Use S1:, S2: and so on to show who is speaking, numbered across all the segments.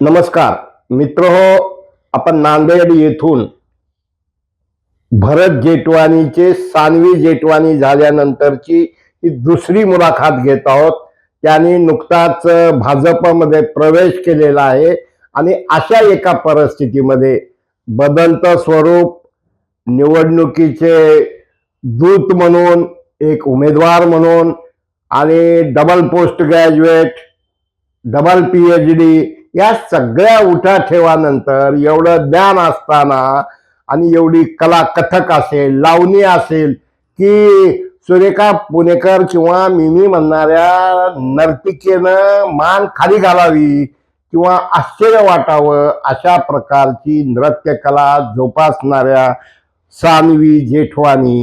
S1: नमस्कार. मित्र हो आपण नांदेड येथून भरत जेटवानीचे सानवी जेटवानी झाल्यानंतरची ही दुसरी मुलाखत घेत आहोत. त्यांनी नुकताच भाजपमध्ये प्रवेश केलेला आहे आणि अशा एका परिस्थितीमध्ये बदलतं स्वरूप निवडणुकीचे दूत म्हणून एक उमेदवार म्हणून आणि double post graduate double P H D या सगळ्या उठाठेवानंतर एवढं ज्ञान असताना आणि एवढी कला कथक असेल लावणी असेल की सुरेखा पुणेकर किंवा मिमी म्हणणाऱ्या नर्तिकेनं मान खाली घालावी किंवा आश्चर्य वाटावं अशा प्रकारची नृत्यकला जोपासणाऱ्या सानवी जेठवानी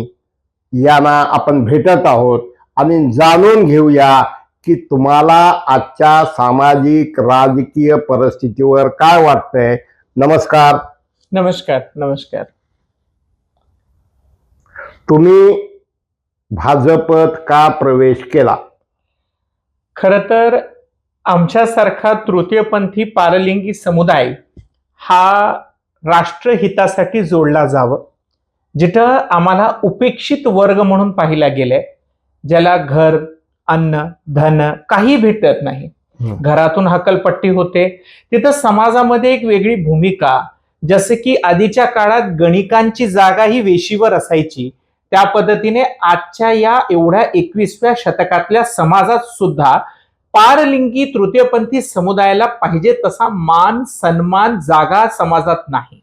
S1: यांना आपण भेटत आहोत आणि जाणून घेऊया की तुम्हाला आजच्या सामाजिक राजकीय परिस्थितीवर काय वाटतंय? नमस्कार.
S2: नमस्कार नमस्कार.
S1: तुम्ही भाजपत का प्रवेश केला?
S2: खर तर आमच्यासारखा तृतीयपंथी पारलिंगी समुदाय हा राष्ट्रहितासाठी जोडला जावं जिथं आम्हाला उपेक्षित वर्ग म्हणून पाहिला गेलाय ज्याला घर अन्न धन काही भेटत नाही.
S1: हम्म.
S2: घरातून हकलपट्टी होते. तिथं समाजामध्ये एक वेगळी भूमिका जसे की आधीच्या काळात गणिकांची जागा ही वेशीवर असायची. त्या पद्धतीने आजच्या या एवढ्या एकविसव्या शतकातल्या समाजात सुद्धा पारलिंगी तृतीयपंथी समुदायाला पाहिजे तसा मान सन्मान जागा समाजात नाही.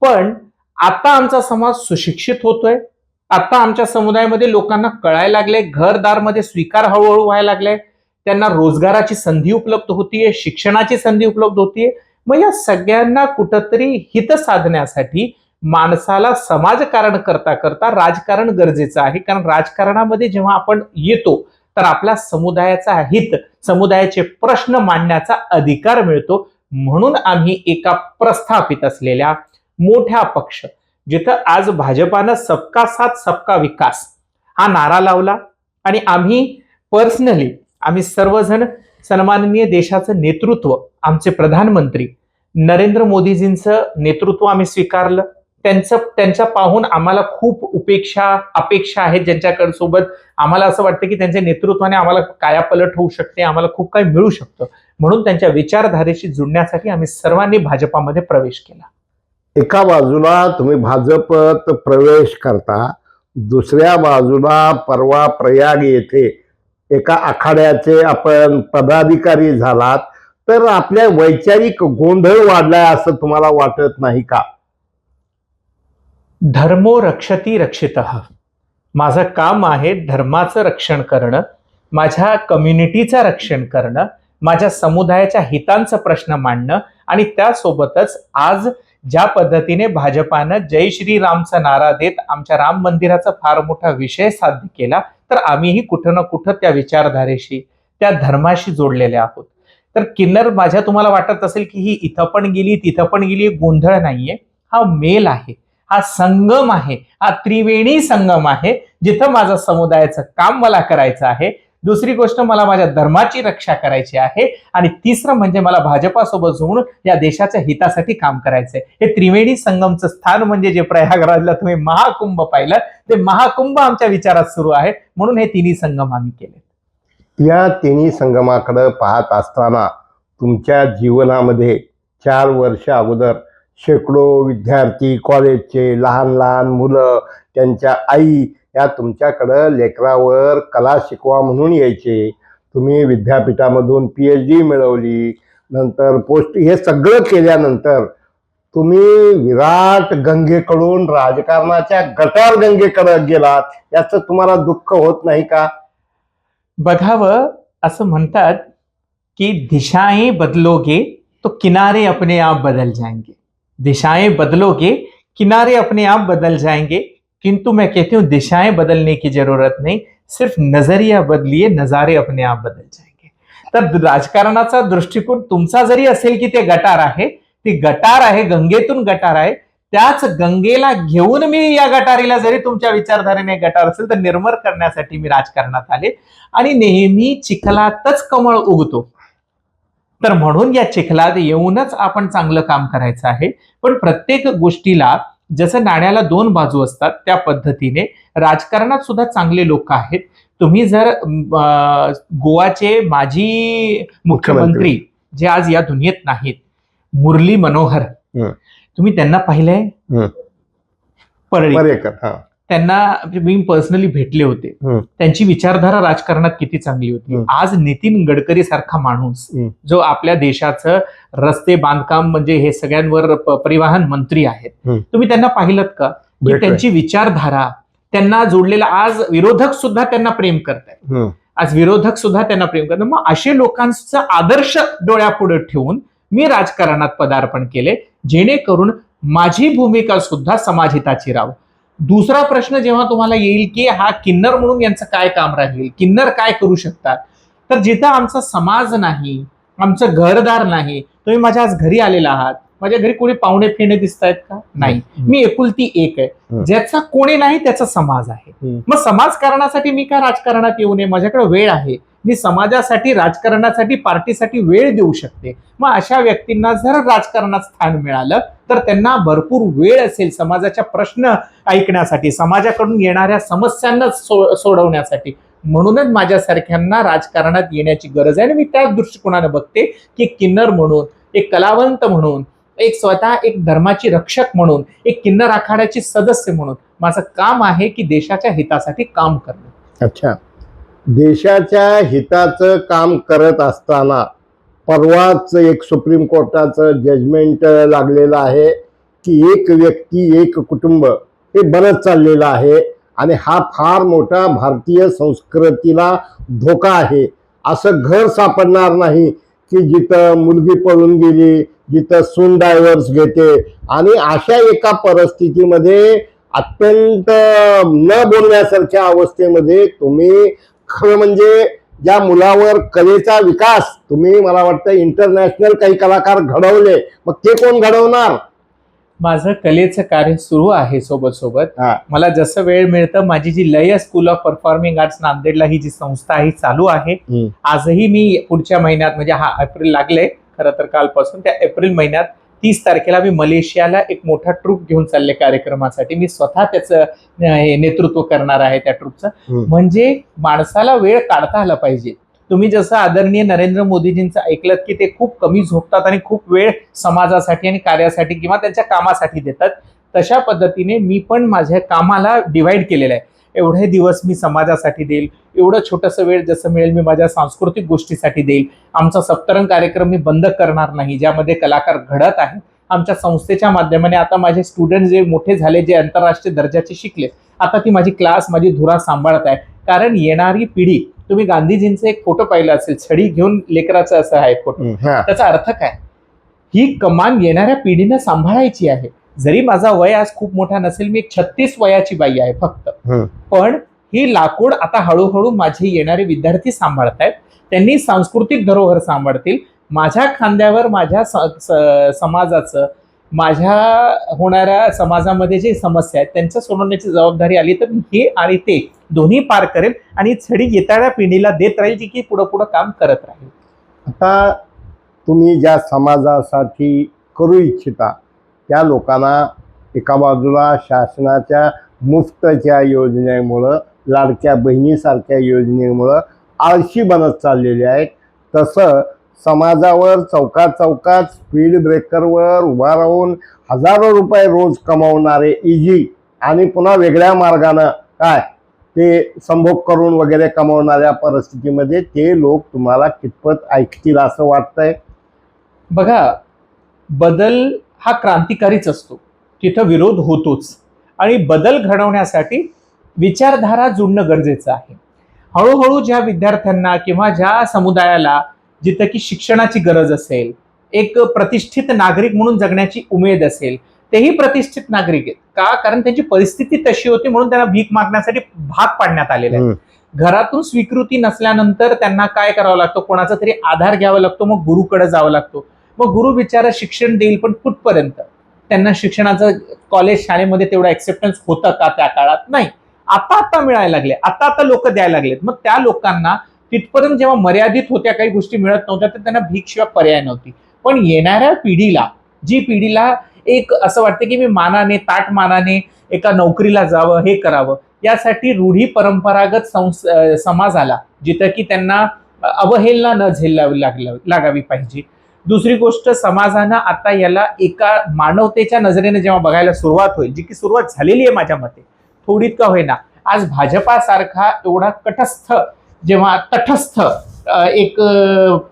S2: पण आता आमचा समाज सुशिक्षित होतोय. आता आमच्या समुदायामध्ये लोकांना कळायला लागले घरदारमध्ये स्वीकार हळूहळू व्हायला लागलाय. त्यांना रोजगाराची संधी उपलब्ध होतीये शिक्षणाची संधी उपलब्ध होतीये. मग या सगळ्यांना कुठंतरी हित साधण्यासाठी माणसाला समाजकारण करता करता राजकारण गरजेचं आहे. कारण राजकारणामध्ये जेव्हा आपण येतो तर आपल्या समुदायाचा हित समुदायाचे प्रश्न मांडण्याचा अधिकार मिळतो. म्हणून आम्ही एका प्रस्थापित असलेल्या मोठ्या पक्ष जिथं आज भाजपानं सबका साथ सबका विकास हा नारा लावला. आणि आम्ही पर्सनली आम्ही सर्वजण सन्माननीय देशाचं नेतृत्व आमचे प्रधानमंत्री नरेंद्र मोदीजींचं नेतृत्व आम्ही स्वीकारलं. त्यांचं त्यांच्या पाहून आम्हाला खूप उपेक्षा अपेक्षा आहेत ज्यांच्याकडे सोबत आम्हाला असं वाटतं की त्यांच्या नेतृत्वाने आम्हाला कायापलट होऊ शकते आम्हाला खूप काही मिळू शकतं. म्हणून त्यांच्या विचारधारेशी जुळण्यासाठी आम्ही सर्वांनी भाजपामध्ये प्रवेश केला.
S1: एका बाजूला तुम्ही भाजपत प्रवेश करता दुसऱ्या बाजूला परवा प्रयाग येथे एका आखाड्याचे आपण पदाधिकारी झालात तर आपल्या वैचारिक गोंधळ वाढलाय असं तुम्हाला वाटत नाही का?
S2: धर्मो रक्षती रक्षित. माझं काम आहे धर्माचं रक्षण करणं माझ्या कम्युनिटीचं रक्षण करणं माझ्या समुदायाच्या हितांचं प्रश्न मांडणं आणि त्यासोबतच आज ज्या पद्धतीने भाजपानं जय श्रीरामचा नारा देत आमच्या राम मंदिराचा फार मोठा विषय साध्य केला तर आम्हीही कुठं ना कुठं त्या विचारधारेशी त्या धर्माशी जोडलेले आहोत. तर किन्नर माझ्या तुम्हाला वाटत असेल की ही इथं पण गेली तिथं पण गेली गोंधळ नाहीये. हा मेल आहे हा संगम आहे हा त्रिवेणी संगम आहे जिथं माझं समुदायाचं काम मला करायचं आहे. दुसरी गोष्ट मला माझ्या धर्माची रक्षा करायची आहे. आणि तिसरं म्हणजे मला भाजपासोबत जोडून या देशाच्या हितासाठी काम करायचंय. हे त्रिवेणी संगमचं स्थान म्हणजे जे प्रयागराजला तुम्ही महाकुंभ पाहिलं ते महाकुंभ आमच्या विचारात सुरू आहे. म्हणून हे तिन्ही संगम आम्ही केले
S1: या तिन्ही संगमाकडे पाहत असताना तुमच्या जीवनामध्ये चार वर्ष अगोदर शेकडो विद्यार्थी कॉलेजचे लहान लहान मुलं त्यांच्या आई त्या तुमच्याकडं लेकरावर कला शिकवा म्हणून यायचे. तुम्ही विद्यापीठामधून पी एच डी मिळवली नंतर पोस्ट हे सगळं केल्यानंतर तुम्ही विराट गंगेकडून राजकारणाच्या गटार गंगेकडे गेलात. याचं तुम्हाला दुःख होत नाही का?
S2: बघावं असं म्हणतात की दिशाएं बदलोगे तो किनारे अपने आप बदल जाएंगे. दिशाएं बदलोगे किनारे अपने आप बदल जाएंगे किंतु मैं कहती हूँ दिशाएं बदलने की जरूरत नहीं सिर्फ नजरिया बदलिए नजारे अपने आप बदल जाएंगे। तर राजकारणाचा दृष्टिकोन तुमचा जरी असेल की ते गटार आहे ती गटार आहे गंगेतून गटार आहे त्याच गंगेला घेऊन मी या गटारीला जरी तुमच्या विचारधारेने गटार असेल तर निर्मळ करण्यासाठी मी राजकारणात आले आणि नेहमी चिखलातच कमळ उगतो. तर म्हणून या चिखलात येऊनच आपण चांगलं काम करायचं आहे. पण प्रत्येक गोष्टीला जसं नाण्याला दोन बाजू असतात त्या पद्धतीने. राजकारणात सुद्धा चांगले लोक आहेत. तुम्ही जर गोवाचे माजी मुख्यमंत्री जे आज या दुनियेत नाहीत मुरली मनोहर. तुम्ही त्यांना पाहिलंय?
S1: पर्यकर
S2: त्यांना मी पर्सनली भेटले होते. त्यांची विचारधारा राजकारणात किती चांगली होती. आज नितीन गडकरी सारखा माणूस. जो आपल्या देशाचं रस्ते बांधकाम म्हणजे हे सगळ्यांवर परिवहन मंत्री आहेत. तुम्ही त्यांना पाहिलं का. त्यांची विचारधारा त्यांना जोडलेला आज विरोधक सुद्धा त्यांना प्रेम करतायत. आज विरोधक सुद्धा त्यांना प्रेम करतात मग असे लोकांचा आदर्श डोळ्यापुढे ठेवून मी राजकारणात पदार्पण केले जेणेकरून माझी भूमिका सुद्धा समाजहिताची राव दुसरा प्रश्न जेव्हा तुम्हाला येईल की हा किन्नर म्हणून यांचं काय काम राहील? किन्नर काय करू शकतात? तर जिथं आमचा समाज नाही आमचं घरदार नाही तुम्ही माझ्या आज घरी आलेला आहात. माझ्या घरी कोणी पाहुणे फिरणे दिसत आहेत का? नाही. मी एकुलती एक आहे. ज्याचा कोणी नाही त्याचा समाज आहे. मग समाजकारणासाठी मी का राजकारणात येऊ नये? माझ्याकडे वेळ आहे. मी समाजासाठी राजकारणासाठी पार्टीसाठी वेळ देऊ शकते. मग अशा व्यक्तींना जर राजकारणात स्थान मिळालं तर त्यांना भरपूर वेळ असेल समाजाच्या प्रश्न ऐकण्यासाठी समाजाकडून येणाऱ्या समस्यांना सो- सोडवण्यासाठी. म्हणूनच माझ्यासारख्यांना राजकारणात येण्याची गरज आहे आणि मी त्याच दृष्टिकोनानं बघते की किन्नर म्हणून एक कलावंत म्हणून एक स्वतः एक धर्माची रक्षक म्हणून एक किन्नर आखाड्याची सदस्य म्हणून माझं काम आहे की देशाच्या हितासाठी काम करणं.
S1: अच्छा. देशाच्या हिताचं काम करत असताना परवाच एक सुप्रीम कोर्टाचं जजमेंट लागलेलं आहे की एक व्यक्ती एक कुटुंब हे बरंच चाललेलं आहे आणि हा फार मोठा भारतीय संस्कृतीला धोका आहे. असं घर सापडणार नाही की जिथं मुलगी पळून गेली जिथं सून डायव्हर्स घेते आणि अशा एका परिस्थितीमध्ये अत्यंत न बोलण्यासारख्या अवस्थेमध्ये तुम्ही खरं म्हणजे ज्या मुलावर कलेचा विकास तुम्ही मला वाटतं इंटरनॅशनल काही कलाकार घडवले मग ते कोण घडवणार
S2: माझं कलेचं कार्य सुरू आहे सोबत सोबत
S1: हा.
S2: मला जसं वेळ मिळतं माझी जी लय स्कूल ऑफ परफॉर्मिंग आर्ट्स नांदेडला ही जी संस्था आहे ही चालू आहे
S1: हम्म.
S2: आजही मी पुढच्या महिन्यात म्हणजे हा एप्रिल लागले खरं तर कालपासून त्या एप्रिल महिन्यात तीस तारखेला मी मलेशियाला एक मोठा ट्रूप घेऊन चालले कार्यक्रमासाठी. मी स्वतः त्याचं नेतृत्व करणार आहे त्या ट्रूपचं. म्हणजे माणसाला वेळ काढता आला पाहिजे. तुम्ही जसं आदरणीय नरेंद्र मोदीजींचं ऐकलं की ते खूप कमी झोपतात आणि खूप वेळ समाजासाठी आणि कार्यासाठी किंवा त्यांच्या कामासाठी देतात तशा पद्धतीने मी पण माझ्या कामाला डिवाइड केलेलं आहे. एवढे दिवस मी समाजासाठी देईल एवढं छोटंसं वेळ जसं मिळेल मी माझ्या सांस्कृतिक गोष्टीसाठी देईल. आमचा सप्तरंग कार्यक्रम मी बंद करणार नाही ज्यामध्ये कलाकार घडत आहेत. आमच्या संस्थेच्या माध्यमाने आता माझे स्टुडंट जे मोठे झाले जे आंतरराष्ट्रीय दर्जाचे शिकले आता ती माझी क्लास माझी धुरा सांभाळत आहे. कारण येणारी पिढी तुम्ही गांधीजींचा एक फोटो पाहिला असेल छडी घेऊन लेकराचा असा आहे फोटो. त्याचा अर्थ काय? ही कमान येणाऱ्या पिढीनं सांभाळायची आहे. जरी माझा वय आज खूप मोठा नसेल मी एक छत्तीस वयाची बाई आहे फक्त. पण ही लाकूड आता हळूहळू माझे येणारे विद्यार्थी सांभाळतायत. त्यांनी सांस्कृतिक धरोहर सांभाळतील. माझ्या खांद्यावर माझ्या समाजाचं माझ्या होणाऱ्या समाजामध्ये जे समस्या आहेत त्यांच्या सोडवण्याची जबाबदारी आली तर मी हे आणि ते दोन्ही पार करेल आणि छडी येणाऱ्या पिढीला देत राहील जी की पुढं पुढं काम करत राहील.
S1: आता तुम्ही ज्या समाजासाठी करू इच्छिता त्या लोकांना एका बाजूला शासनाच्या मुफ्तच्या योजनेमुळं लाडक्या बहिणीसारख्या योजनेमुळं आळशी बनत चाललेले आहेत. तसं समाजावर चौकात चौकात स्पीड ब्रेकरवर उभा राहून हजारो रुपये रोज कमावणारे इजी आणि पुन्हा वेगळ्या मार्गानं काय ते संभोग करून वगैरे कमावणाऱ्या परिस्थितीमध्ये ते लोक तुम्हाला कितपत ऐकतील असं वाटतंय.
S2: बघा बदल हा क्रांतिकारीच असतो. तिथं विरोध होतोच. आणि बदल घडवण्यासाठी विचारधारा जुळणं गरजेचं आहे. हळूहळू ज्या विद्यार्थ्यांना किंवा ज्या समुदायाला जिथं की शिक्षणाची गरज असेल एक प्रतिष्ठित नागरिक म्हणून जगण्याची उमेद असेल तेही प्रतिष्ठित नागरिक आहेत. का? कारण त्यांची परिस्थिती तशी होती म्हणून त्यांना भीक मागण्यासाठी भाग पाडण्यात आलेला आहे. घरातून स्वीकृती नसल्यानंतर त्यांना काय करावं लागतं? कोणाचा तरी आधार घ्यावा लागतो मग गुरुकडे जावं लागतो. मग गुरु बिचारा शिक्षण देईल पण कुठपर्यंत? त्यांना शिक्षणाचं कॉलेज शाळेमध्ये तेवढं एक्सेप्टन्स होतं का त्या काळात? नाही. आता आता मिळायला लागले. आता आता लोक द्यायला लागलेत. मग त्या लोकांना तिथपर्यंत जेव्हा मर्यादित होत्या काही गोष्टी मिळत नव्हत्या तर त्यांना भीकशिवाय पर्याय नव्हती. पण येणाऱ्या पिढीला जी पिढीला एक असं वाटतं की मी मानाने ताट मानाने एका नोकरीला जावं हे करावं यासाठी रूढी परंपरागत संस समाजाला समाज आला जिथं की त्यांना अवहेलना न झेलावी लागलं लागावी पाहिजे. दुसरी गोष्ट समाजानं आता याला एका मानवतेच्या नजरेने जेव्हा बघायला सुरुवात होईल जी की सुरुवात झालेली आहे माझ्या मते थोडीत का होईना आज भाजपासारखा एवढा कटस्थ जेव्हा तटस्थ एक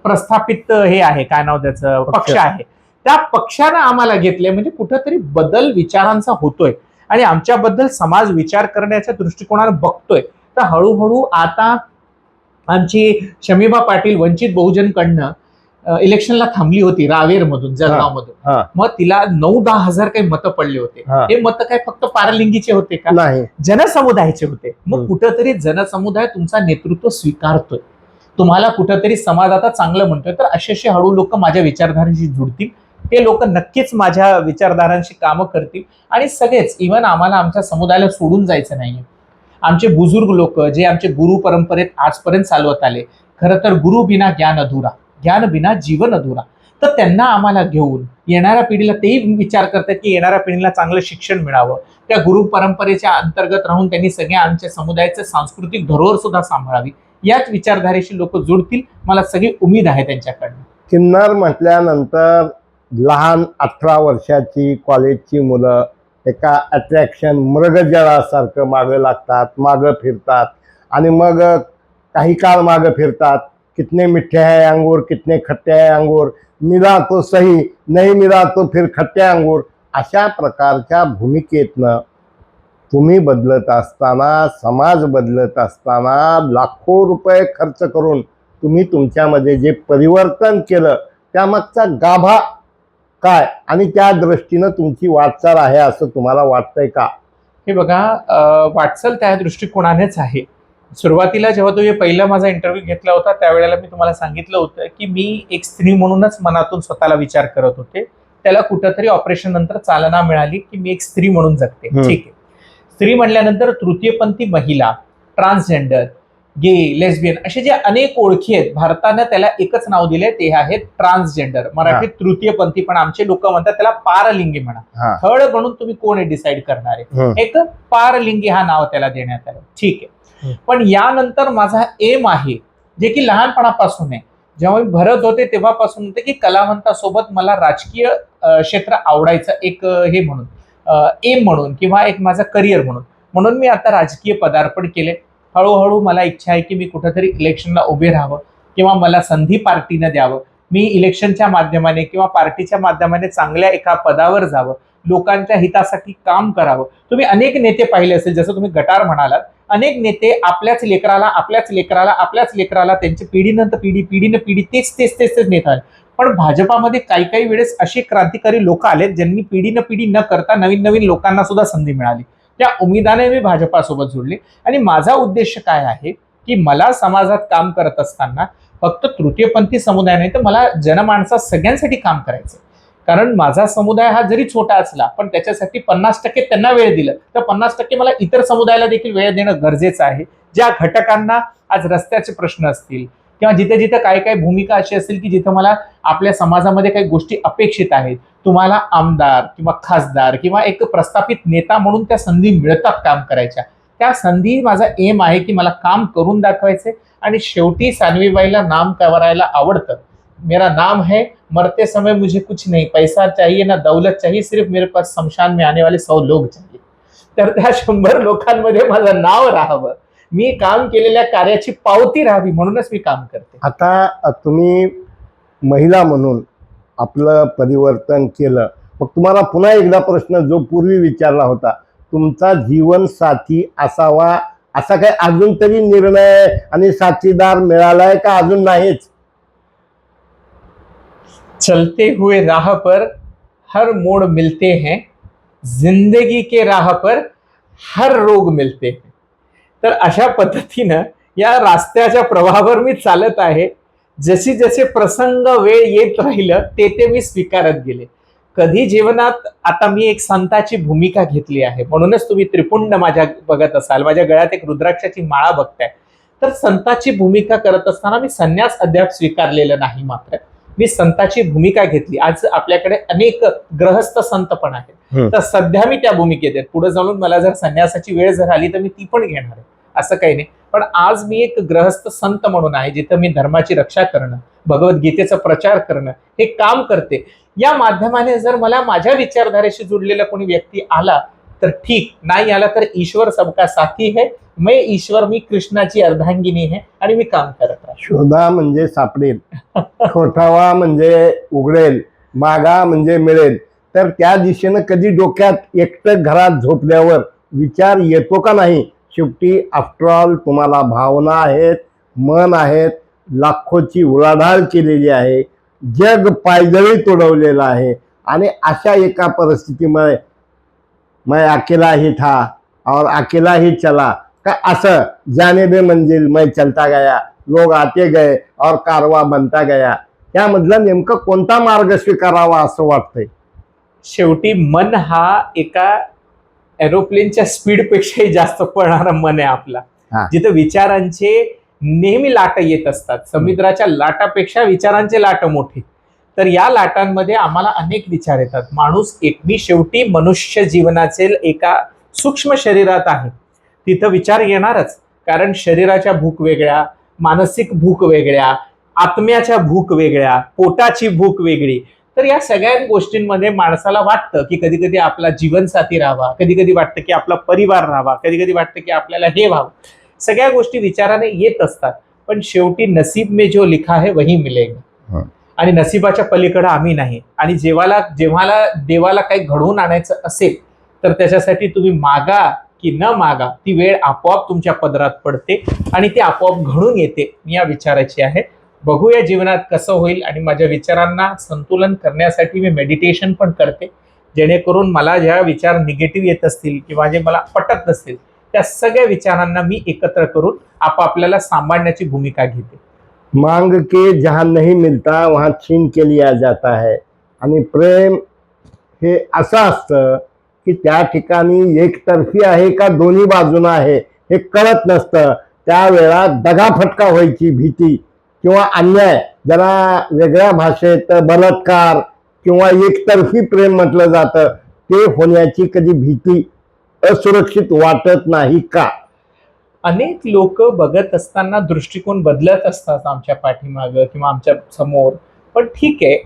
S2: प्रस्थापित हे आहे काय नाव त्याचं
S1: पक्ष.
S2: आहे. त्या पक्षानं आम्हाला घेतले म्हणजे कुठंतरी बदल विचारांचा होतोय. आणि आमच्याबद्दल समाज विचार करण्याच्या दृष्टिकोनानं बघतोय. तर हळूहळू आता आमची शमीबा पाटील वंचित बहुजनकडनं इलेक्शनला थांबली होती रावेरमधून जळगावमधून.
S1: हा.
S2: मग तिला नऊ दहा हजार काही मतं पडले होते.
S1: हा.
S2: मतं काय फक्त पारलिंगीचे होते का?
S1: नाही.
S2: जनसमुदायाचे होते. मग. कुठंतरी जनसमुदाय तुमचा नेतृत्व स्वीकारतोय. तुम्हाला कुठंतरी समाज आता चांगलं म्हणतोय तर असे असे हळू लोक माझ्या विचारधारांशी जुडतील. ते लोक नक्कीच माझ्या विचारधारांशी कामं करतील. आणि सगळेच इव्हन आम्हाला आमच्या समुदायाला सोडून जायचं नाहीये. आमचे बुजुर्ग लोक जे आमचे गुरु परंपरेत आजपर्यंत चालवत आले खरं तर गुरु बिना ज्ञान अधुरा. ज्ञान बिना जीवन अधुरा. तर त्यांना आम्हाला घेऊन येणाऱ्या पिढीला तेही विचार करतात की येणाऱ्या पिढीला चांगलं शिक्षण मिळावं. त्या गुरु परंपरेच्या अंतर्गत राहून त्यांनी सगळ्या आमच्या समुदायाचं सांस्कृतिक धरोहर सुद्धा सांभाळावी. याच विचारधारेशी लोक जुडतील. मला सगळी उमेद आहे त्यांच्याकडनं.
S1: किन्नर म्हटल्यानंतर लहान अठरा वर्षाची कॉलेजची मुलं एका अट्रॅक्शन मृगजळासारखं मागं लागतात मागं फिरतात आणि मग काही काळ मागं फिरतात. कितने मिठ्ठे हैं अंगूर कितने खट्टे हैं अंगूर मिला तो सही नाही मिला तो फिर खट्टे अंगूर। अशा प्रकारच्या भूमिकेतनं तुम्ही बदलत असताना समाज बदलत असताना लाखो रुपये खर्च करून तुम्ही तुमच्यामध्ये जे परिवर्तन केलं त्यामागचा गाभा काय? आणि त्या दृष्टीनं तुमची वाटचाल आहे असं तुम्हाला वाटतंय का?
S2: हे बघा वाटचाल त्या दृष्टिकोनानेच आहे. सुरुवातीला जेव्हा तुम्ही पहिला माझा इंटरव्ह्यू घेतला होता त्यावेळेला मी तुम्हाला सांगितलं होतं की मी एक स्त्री म्हणूनच मनातून स्वतःला विचार करत होते. त्याला कुठंतरी ऑपरेशन नंतर चालना मिळाली की मी एक स्त्री म्हणून जगते. ठीक आहे. स्त्री म्हटल्यानंतर तृतीयपंथी महिला ट्रान्सजेंडर गे लेस्बियन असे जे अनेक ओळखी आहेत भारतानं त्याला एकच नाव दिले ते आहे ट्रान्सजेंडर मराठीत तृतीयपंथी पण आमचे लोक म्हणतात त्याला पारलिंगी म्हणा. थर्ड म्हणून तुम्ही कोण डिसाईड करणार? आहे. एक पारलिंगी हा नाव त्याला देण्यात आलं. ठीक आहे. पण यानंतर माझा एम आहे जे की लहानपणापासून आहे. जेव्हा मी भरत होते तेव्हापासून होते की कलावंतासोबत मला राजकीय क्षेत्र आवडायचं एक हे म्हणून एम म्हणून किंवा एक माझं करिअर म्हणून. म्हणून मी आता राजकीय पदार्पण केले हळूहळू मला इच्छा आहे की मी कुठंतरी इलेक्शनला उभे राहावं किंवा मला संधी पार्टीनं द्यावं. मी इलेक्शनच्या माध्यमाने किंवा पार्टीच्या माध्यमाने चांगल्या एका पदावर जावं. लोकांच्या हितासाठी काम करावं. तुम्ही अनेक नेते पाहिले असेल जसं तुम्ही गटार म्हणालात. अनेक नेते आपल्याच लेकराला आपल्याच लेकराला आपल्याच लेकराला त्यांची पिढीनंतर पिढी पिढीनं पिढी तेच तेच तेच तेच नेत आहेत. पण भाजपामध्ये काही काही वेळेस असे क्रांतिकारी लोक आलेत ज्यांनी पिढीनं पिढी न करता नवीन नवीन लोकांना सुद्धा संधी मिळाली. त्या उमेदाने मी भाजपासोबत जोडले आणि माझा उद्देश काय आहे की मला समाजात काम करत असताना फक्त तृतीयपंथी समुदाय नाही तर मला जनमानसा सगळ्यांसाठी काम करायचं कारण माझा समुदाय हा जरी छोटा असला पण त्याच्यासाठी पन्नास टक्के त्यांना वेळ दिलं तर पन्नास टक्के मला इतर समुदायाला देखील वेळ देणं गरजेचं आहे. ज्या घटकांना आज रस्त्याचे प्रश्न असतील किंवा जिथे जिथे काही काही भूमिका अशी असेल की जिथं मला आपल्या समाजामध्ये काही गोष्टी अपेक्षित आहेत तुम्हाला आमदार किंवा खासदार किंवा एक प्रस्थापित नेता म्हणून त्या संधी मिळतात काम करायच्या. त्या संधी माझा एम आहे की मला काम करून दाखवायचे आणि शेवटी सानवीबाईला नाम करायला आवडतं. मेरा नाम है मरते समय मुझे कुछ नहीं पैसा चाहिए ना दौलत चाहिए सिर्फ मेरे पास शमशान में आने वाले सौ लोग चाहिए. तर त्या शंभर लोकांमध्ये माझं नाव राहावं. मी काम केलेल्या कार्याची पावती राहावी म्हणूनच मी काम करते.
S1: आता तुम्ही महिला म्हणून आपलं परिवर्तन केलं. मग तुम्हाला पुन्हा एकदा प्रश्न जो पूर्वी विचारला होता तुमचा जीवनसाथी असावा असा काही अजून तरी निर्णय आणि साथीदार मिळालाय का अजून नाहीच?
S2: चलते हुए राह पर हर मोड़ मिलते हैं जिंदगी के राह पर हर रोग मिलते हैं। तर अशा पद्धतीनं या रस्त्याच्या प्रवाहावर मी चालत आहे. जशी जसे प्रसंग वेळ येत राहिलं ते ते मी स्वीकारत गेले. कधी जीवनात आता मी एक संताची भूमिका घेतली आहे. म्हणूनच तुम्ही त्रिपुंड माझ्या बघत असाल. माझ्या गळ्यात एक रुद्राक्षाची माळा बघताय. तर संताची भूमिका करत असताना मी संन्यास अद्याप स्वीकारलेलं नाही मात्र. मी संताची भूमिका घेतली. आज आपल्याकडे अनेक ग्रहस्थ संत पण आहेत. तर सध्या मी त्या भूमिकेत आहे. पुढे जाऊन मला जर संन्यासाची वेळ जर आली तर मी ती पण घेणार आहे. असं काही नाही. पण आज मी एक ग्रहस्थ संत म्हणून आहे जिथं मी धर्माची रक्षा करणं भगवद्गीतेचा प्रचार करणं हे काम करते. या माध्यमाने जर मला माझ्या विचारधारेशी जुडलेला कोणी व्यक्ती आला तर ठीक. नाही आला तर ईश्वर सबका साथी है. मैं ईश्वर मी कृष्णाची अर्धांगिनी आहे आणि मी काम करत आहे.
S1: शोधा म्हणजे सापडेल. ठोठावा म्हणजे उघडेल. मागा म्हणजे मिळेल. तर त्या दिशेनं कधी डोक्यात एकटं घरात झोपल्यावर विचार येतो का नाही? शेवटी आफ्टर ऑल तुम्हाला भावना आहेत मन आहेत लाखोची उलाढाल केलेली आहे जग पायदळी तुडवलेलं आहे. आणि अशा एका परिस्थितीमुळे मैं अकेला ही था और अकेला ही चला. का असं? जाने बे मंजिल मैं चलता गया. लोग आते गए और कारवा बनता गया. त्यामधला नेमकं कोणता मार्ग स्वीकारावा असं वाटतंय?
S2: शेवटी मन हा एका एरोप्लेनच्या स्पीडपेक्षाही जास्त पळणारा मन आहे आपला. जिथं विचारांचे नेहमी लाट येत असतात. समुद्राच्या लाटापेक्षा विचारांचे लाट मोठे. तर या लाटांमध्ये आम्हाला अनेक विचार येतात. माणूस एक मी शेवटी मनुष्य जीवनाचे एका सूक्ष्म शरीरात आहे. तिथं विचार येणारच. कारण शरीराच्या भूक वेगळ्या मानसिक भूक वेगळ्या आत्म्याच्या भूक वेगळ्या पोटाची भूक वेगळी तर या सगळ्या गोष्टींमध्ये माणसाला वाटतं की कधी कधी आपला जीवनसाथी राहावा कधी कधी वाटतं की आपला परिवार राहावा कधी कधी वाटतं की आपल्याला हे व्हावं. सगळ्या गोष्टी विचाराने येत असतात पण शेवटी नसीब में जो लिखा है वही मिळेगा
S1: हं.
S2: आणि नशिबाच्या पलीकडे आम्ही नाही. आणि जेव्हाला जेव्हाला देवाला काही घडवून आणायचं असेल तर त्याच्यासाठी तुम्ही मागा की न मागा ती वेळ आपोआप तुमच्या पदरात पडते आणि ती आपोआप घडून येते या विचाराची आहे. बघूया जीवनात कसं होईल आणि माझ्या विचारांना संतुलन करण्यासाठी मी मेडिटेशन पण करते. जेणेकरून मला ज्या विचार निगेटिव्ह येत असतील किंवा जे मला पटत नसतील त्या सगळ्या विचारांना मी एकत्र करून आपापल्याला सांभाळण्याची भूमिका घेते.
S1: मांग के जहाँ नहीं मिलता वहाँ छीन के लिया जाता है. आणि प्रेम हे असं असतं की त्या ठिकाणी एकतर्फी आहे का दोन्ही बाजूनं आहे हे कळत नसतं. त्यावेळा दगाफटका व्हायची भीती. किंवा अन्याय ज्याला वेगळ्या भाषेत बलात्कार किंवा एकतर्फी प्रेम म्हटलं जातं ते होण्याची कधी भीती असुरक्षित वाटत नाही का?
S2: अनेक लोक बघत असताना दृष्टिकोन बदलत असतात आमच्या पाठीमागं किंवा आमच्यासमोर. पण ठीक आहे.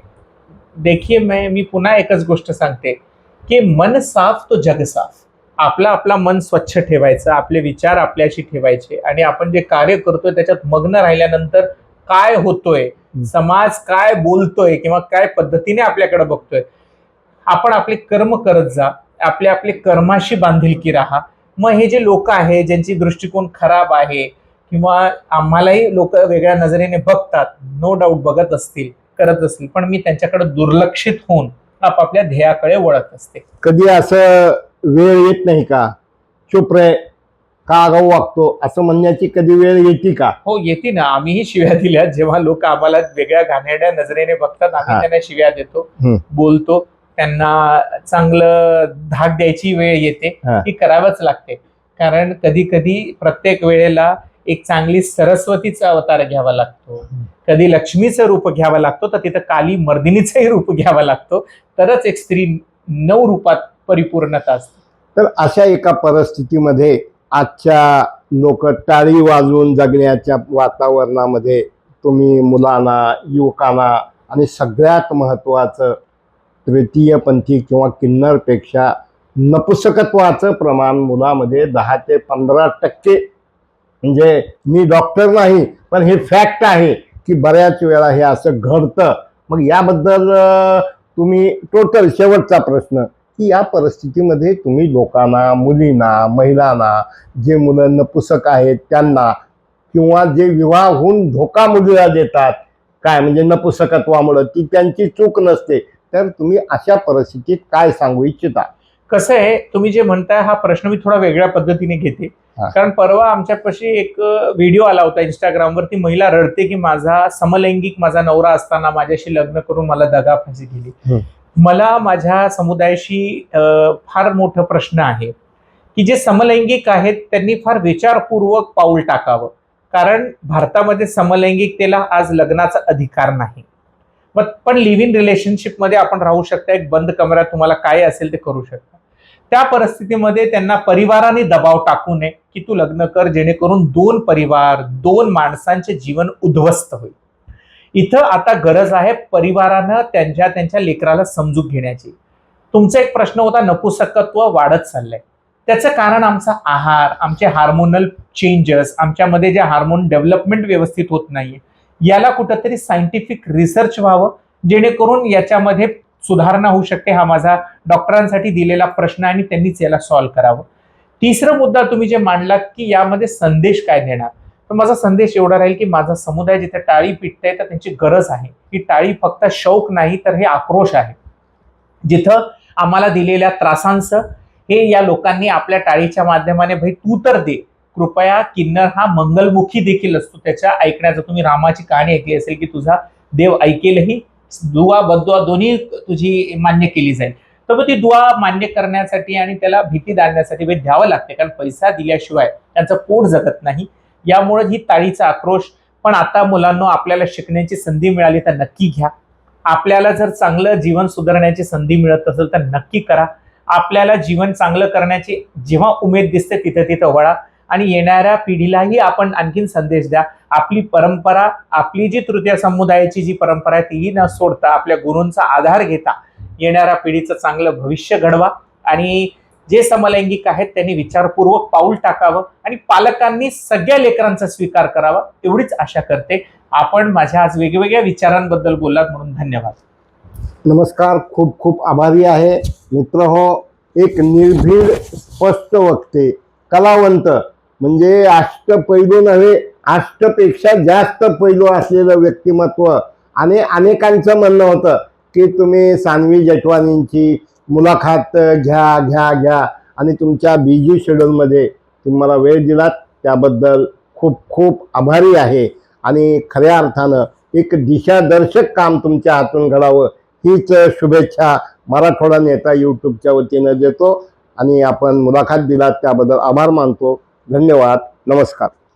S2: देखिए मैं मी पुन्हा एकच गोष्ट सांगते की मन साफ तो जग साफ. आपला आपला मन स्वच्छ ठेवायचं आपले विचार आपल्याशी ठेवायचे आणि आपण जे कार्य करतोय त्याच्यात मग्न राहिल्यानंतर काय होतोय समाज काय बोलतोय किंवा काय पद्धतीने आपल्याकडे बघतोय आपण आपले कर्म करत जा आपले आपले कर्माशी बांधिलकी राहा. मग हे जे लोक आहे ज्यांची दृष्टिकोन खराब आहे किंवा आम्हालाही लोक वेगळ्या नजरेने बघतात नो डाऊट बघत असतील करत असतील पण मी त्यांच्याकडे दुर्लक्षित होऊन आपापल्या ध्येयाकडे वळत असते.
S1: कधी असं वेळ येत नाही का? चुप रे का आगाऊ वागतो? असं म्हणण्याची कधी वेळ येते का?
S2: हो येते ना. आम्हीही शिव्या दिल्या. जेव्हा लोक आम्हाला वेगळ्या घाणेरड्या नजरेने बघतात आम्ही
S1: हा.
S2: त्यांना शिव्या देतो
S1: हम्म.
S2: बोलतो. त्यांना चांगलं धाक द्यायची वेळ येते.
S1: हा.
S2: ती करावंच लागते. कारण कधी कधी प्रत्येक वेळेला एक चांगली सरस्वतीचा अवतार घ्यावा लागतो. कधी लक्ष्मीचं रूप घ्यावा लागतो तर तिथं काली मर्दिनीचंही रूप घ्यावा लागतो. तरच एक स्त्री नऊ रूपात परिपूर्णता असते.
S1: तर अशा एका परिस्थितीमध्ये आजच्या लोक टाळी वाजवून जगण्याच्या वातावरणामध्ये तुम्ही मुलांना युवकांना आणि सगळ्यात महत्त्वाचं तृतीयपंथी किंवा किन्नरपेक्षा नपुसकत्वाचं प्रमाण मुलामध्ये दहा ते पंधरा टक्के. म्हणजे मी डॉक्टर नाही पण हे फॅक्ट आहे की बऱ्याच वेळा हे असं घडतं. मग याबद्दल तुम्ही टोटल शेवटचा प्रश्न. की या परिस्थितीमध्ये तुम्ही लोकांना मुलींना महिलांना जे मुलं नपुसक आहेत त्यांना किंवा जे विवाह होऊन धोका मुलीला देतात काय म्हणजे नपुसकत्वामुळं ती त्यांची चूक नसते तर तुम्ही अशा परिस्थितीत काय सांगू इच्छिता
S2: कसं आहे तुम्ही जे म्हणताय हा प्रश्न मी थोडा वेगळ्या पद्धतीने घेते. कारण परवा आमच्यापाशी एक व्हिडिओ आला होता इंस्टाग्रामवर ती महिला रडते की माझा समलैंगिक माझा नवरा असताना माझ्याशी लग्न करून मला दगाफाशी
S1: हम्म.
S2: मला माझ्या समुदायाशी फार मोठं प्रश्न आहे की जे समलैंगिक आहेत त्यांनी फार विचारपूर्वक पाऊल टाकावं. कारण भारतामध्ये समलैंगिकतेला आज लग्नाचा अधिकार नाही. मग पण लिव्ह इन रिलेशनशिपमध्ये आपण राहू शकता एक बंद कमरा तुम्हाला काय असेल ते करू शकता. त्या परिस्थितीमध्ये त्यांना परिवाराने दबाव टाकू नये की तू लग्न कर जेणेकरून दोन परिवार दोन माणसांचे जीवन उद्ध्वस्त होईल. इथं आता गरज आहे परिवारानं त्यांच्या त्यांच्या लेकराला समजून घेण्याची. तुमचा एक प्रश्न होता नपुसकत्व वाढत चाललंय. त्याचं कारण आमचा आहार आमचे हार्मोनल चेंजेस आमच्यामध्ये जे हार्मोन डेव्हलपमेंट व्यवस्थित होत नाहीये याला कुठंतरी सायंटिफिक रिसर्च व्हावं जेणेकरून याच्यामध्ये सुधारणा होऊ शकते हा माझा डॉक्टरांसाठी दिलेला प्रश्न आहे आणि त्यांनीच याला सॉल्व्ह करावं. तिसरा मुद्दा तुम्ही जे मांडलात की यामध्ये संदेश काय देणार? तर माझा संदेश एवढा राहील की माझा समुदाय जिथे टाळी पिटते तर त्यांची गरज आहे. ही टाळी फक्त शौक नाही तर हे आक्रोश आहे. जिथं आम्हाला दिलेल्या त्रासांचं हे या लोकांनी आपल्या टाळीच्या माध्यमाने भाई तू तर दे. कृपया किन्नर हा मंगलमुखी देखील असतो. त्याच्या ऐकण्याचा तुम्ही रामाची कहाणी ऐकली असेल की तुझा देव ऐकेलही दुवा बद्दुआ दोन्ही तुझी मान्य केली जाईल. तर मग ती दुवा मान्य करण्यासाठी आणि त्याला भीती दाण्यासाठी वेळ द्यावं लागते कारण पैसा दिल्याशिवाय त्यांचं पोट जगत नाही. यामुळे ही ताळीचा आक्रोश. पण आता मुलांना आपल्याला शिकण्याची संधी मिळाली तर नक्की घ्या. आपल्याला जर चांगलं जीवन सुधारण्याची संधी मिळत असेल तर नक्की करा. आपल्याला जीवन चांगलं करण्याची जेव्हा उमेद दिसते तिथं तिथं वळा. आणि येणाऱ्या पिढीलाही आपण आणखीन संदेश द्या. आपली परंपरा आपली जी तृतीय समुदायाची जी परंपरा आहे तीही न सोडता आपल्या गुरूंचा आधार घेता येणाऱ्या पिढीचं चांगलं भविष्य घडवा. आणि जे समलैंगिक आहेत त्यांनी विचारपूर्वक पाऊल टाकावं आणि पालकांनी सगळ्या लेकरांचा स्वीकार करावा एवढीच आशा करते. आपण माझ्या आज वेगवेगळ्या विचारांबद्दल बोललात म्हणून धन्यवाद.
S1: नमस्कार खूप खूप आभारी आहे. मित्र हो एक निर्भीड स्पष्ट वक्ते कलावंत म्हणजे अष्टपैलू नव्हे अष्टपेक्षा जास्त पैलू असलेलं व्यक्तिमत्व. आणि अनेकांचं म्हणणं होतं की तुम्ही सानवी जटवानींची मुलाखत घ्या घ्या घ्या. आणि तुमच्या बिझी शेड्यूलमध्ये तुम्हाला वेळ दिलात त्याबद्दल खूप खूप आभारी आहे. आणि खऱ्या अर्थानं एक दिशादर्शक काम तुमच्या हातून घडावं हीच शुभेच्छा मराठवाडा नेता यूट्यूबच्या वतीनं देतो. आणि आपण मुलाखत दिलात त्याबद्दल आभार मानतो. धन्यवाद. नमस्कार.